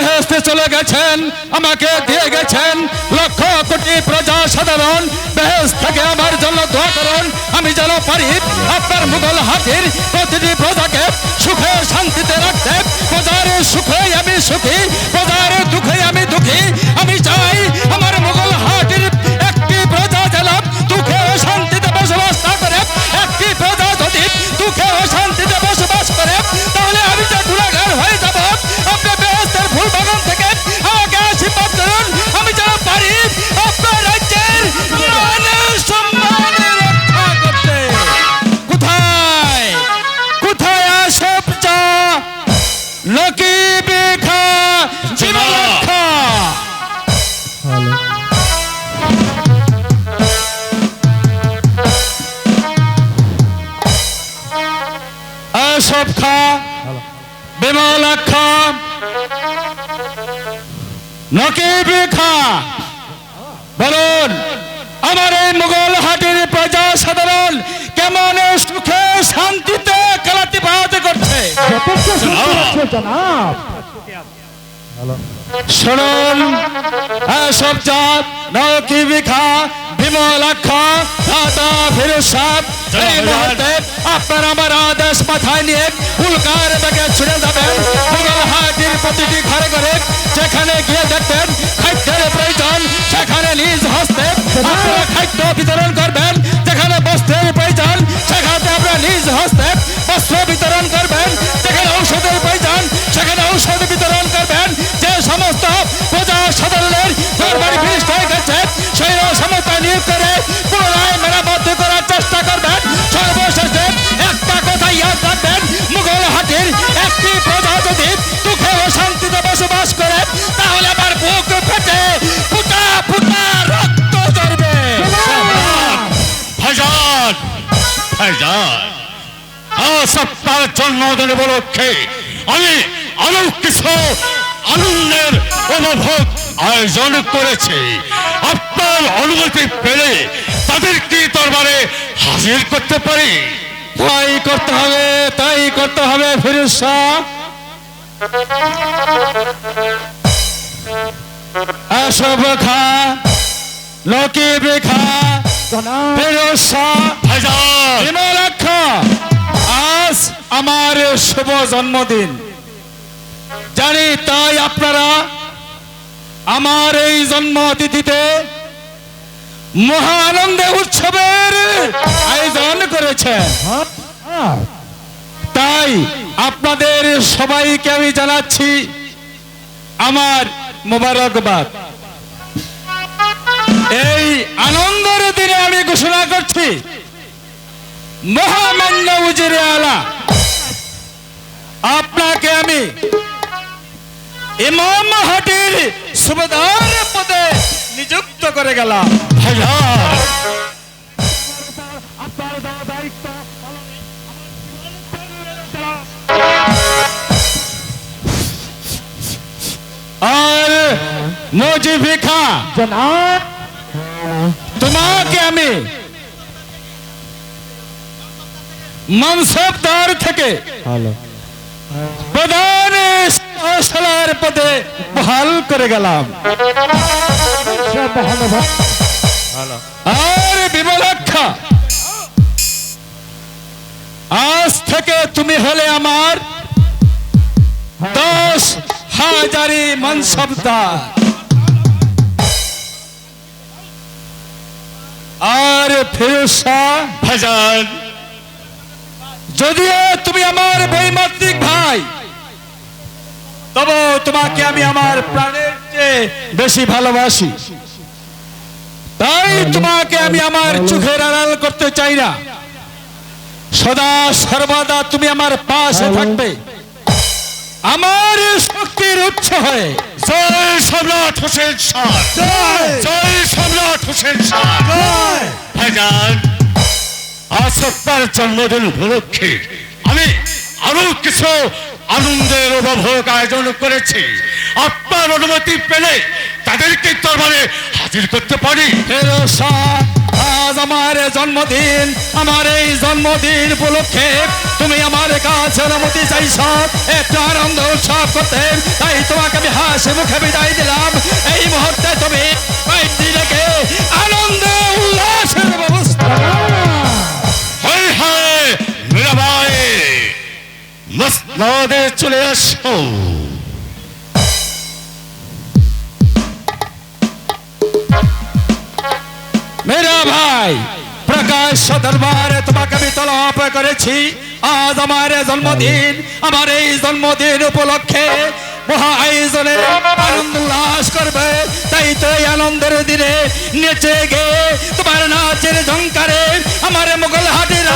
বেহেস্তে চলে গেছেন, আমাকে দিয়ে গেছেন। লক্ষ কোটি প্রজা সাধারণ বেহেস থেকে আমার জন্য দোয়া করুন। আমি যেন পারি আপনার মুঘল হাতির প্রতিটি প্রজাকে সুখে শান্তিতে রাখতে। নকিব বলুন আমার এই মুঘল হাটের প্রজা সাধারণ কেমন সুখে শান্তিতে পাওয়াতে করছে? শুনুন এসব জাত নকিবিখা বিমলাক্ষা দাদা ফিরোজ সাহেব এই মুহূর্তে আপনার আমার আদেশ মাথায় নিয়ে উল্কার বেগে যাবেন। ಜಗತ್ತ ভাইজান সপ্তাহের জন্মদিন উপলক্ষে। আমি আরও কিছু আনন্দের অনুভব আয়োজন করেছি। আপনার অনুমতি পেলে তাদেরকে দরবারে হাজির করতে পারি। তাই করতে হবে, তাই করতে হবে, ফিরোজ শাহ এসব খা লকিব খা জনাব শাহ আজ আমার শুভ জন্মদিন। জানি তাই আপনারা আমার এই জন্ম তিথিতে মহা উৎসবের আয়োজন করেছেন। হ্যাঁ তাই আপনাদের সবাইকে আমি জানাচ্ছি আমার মোবারকবাদ। এই আনন্দের দিনে আমি ঘোষণা করছি মহামান্য উজিরে আলা আপনাকে আমি ইমাম হাটির সুবেদার পদে নিযুক্ত করে গেলাম ভাইজান আর মজিফিখা জনাব তোমাকে আমি মনসবদার থেকে। হ্যালো প্রধান পদে বহাল করে গেলাম। আর বিমলাক্ষা আজ থেকে তুমি হলে আমার দশ হাজারি মনসবদার আর ফিরোজ শাহ ভাইজান যদিও তুমি আমার বৈমাত্রিক ভাই তবে তোমাকে আমি আমার প্রাণের চেয়ে বেশি ভালোবাসি। তাই তোমাকে আমি আমার চোখের আড়াল করতে চাই না। সদা সর্বদা তুমি আমার পাশে থাকবে। আমার শক্তির উৎস হয়ে জয় সম্রাট হোসেন শাহ। জয়। সম্রাট হোসেন শাহ। আপনার জন্মদিন উপলক্ষে আমি আরও কিছু আনন্দের উপভোগ আয়োজন করেছি। আপনার অনুমতি পেলে তাদেরকে দরবারে হাজির করতে পারি। আজ আমার জন্মদিন, আমার এই জন্মদিন উপলক্ষে তুমি আমার কাছে অনুমতি চাইছ। একটু আনন্দ উৎসব করতে, তাই তোমাকে আমি হাসি মুখে বিদায় দিলাম। মসনদে চলে আসো। মেরা ভাই, প্রকাশ দরবারে তোমাকে আমি তলব করেছি। আজ আমার জন্মদিন, আমার এই জন্মদিন উপলক্ষে মহা আয়োজনে আনন্দ উল্লাস করবে। তাই তো এই আনন্দের দিনে নেচে গে তোমার নাচের ঝঙ্কারে আমার মুঘল হাটের